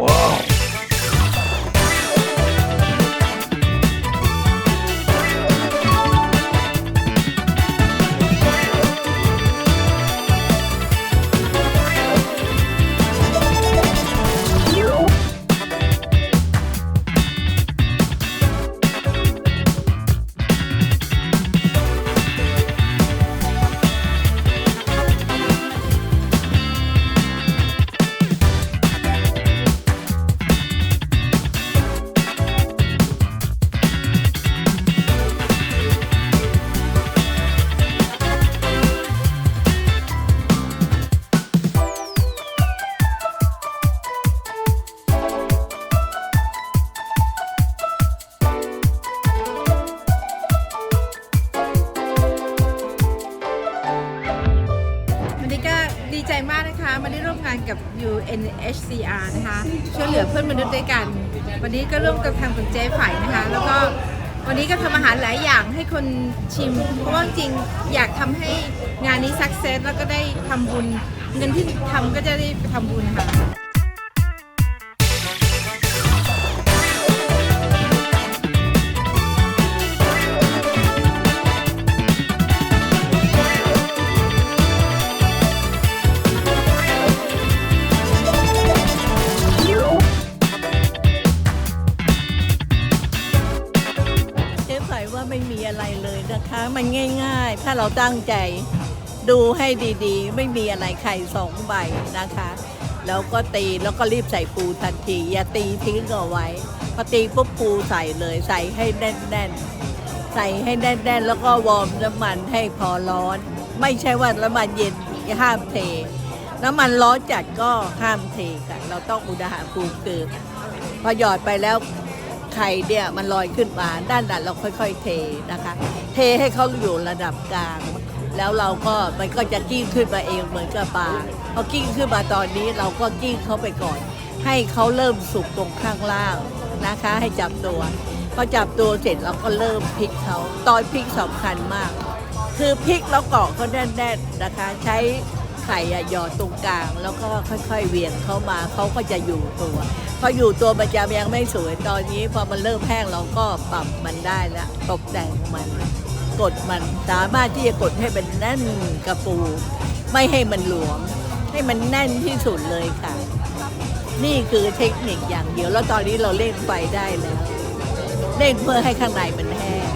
วั มากนะคะ มาได้ร่วมงานกับ UNHCR นะคะช่วยเหลือเพื่อนมนุษย์ด้วยกัน วันนี้ก็ร่วมกับทางคุณเจ๊ไฝ่นะคะ แล้วก็วันนี้ก็ทำอาหารหลายอย่างให้คนชิม เพราะว่าจริงอยากทำให้งานนี้สักเซสแล้วก็ได้ทำบุญ เงินที่ทำก็จะได้ไปทำบุญค่ะ อะไรเลยนะคะ มันง่าย ๆ ถ้าเราตั้งใจดูให้ดีๆ ไม่มีอะไรไข่สองใบนะคะ แล้วก็ตีแล้วก็รีบใส่ปูทันที อย่าตีทิ้งเอาไว้พอตีปุ๊บปูใส่เลยใส่ให้แน่นๆ ใส่ให้แน่นๆ แล้วก็วอร์มน้ำมันให้พอร้อน ไม่ใช่ว่าน้ำมันเย็นห้ามเท น้ำมันร้อนจัดก็ห้ามเทค่ะ เราต้องอุณหภูมิคือพอหยอดไปแล้ว ไข่เนี่ยมันลอยขึ้นมาด้านนั้นเราค่อย ๆ เทนะคะ เทให้เขาอยู่ระดับกลาง แล้วเราก็มันก็จะกิ้งขึ้นมาเองเหมือนกับปลาพอกิ้งขึ้นมาตอนนี้เราก็กิ้งเขาไปก่อน ให้เขาเริ่มสุกตรงข้างล่างนะคะ ให้จับตัวพอจับตัวเสร็จเราก็เริ่มพลิกเขาตอนพลิกสำคัญมาก คือพลิกแล้วเกาะเขาแน่นๆนะคะ ใช้ ไข่อะหยอดตรงกลาง แล้วก็ค่อยๆเวียงเข้ามาเขาก็จะอยู่ตัวพออยู่ตัวมันจะยังไม่สวยตอนนี้พอมันเริ่มแห้งเราก็ปรับมันได้แล้วตกแต่งมันกดมันสามารถที่จะกดให้มันแน่นกระปู ไม่ให้มันหลวม ให้มันแน่นที่สุดเลยค่ะ นี่คือเทคนิคอย่างเดียวแล้วตอนนี้เราเล่นไฟได้แล้วเล่นเพื่อให้ข้างในมันแห้ง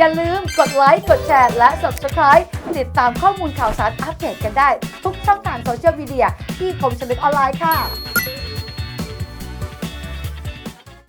อย่าลืมกดไลค์กดแชร์และ Subscribe ติดตามข้อมูลข่าวสารอัปเดตกันได้ ทุกช่องทางโซเชียลมีเดียที่คมชลึกออนไลน์ค่ะ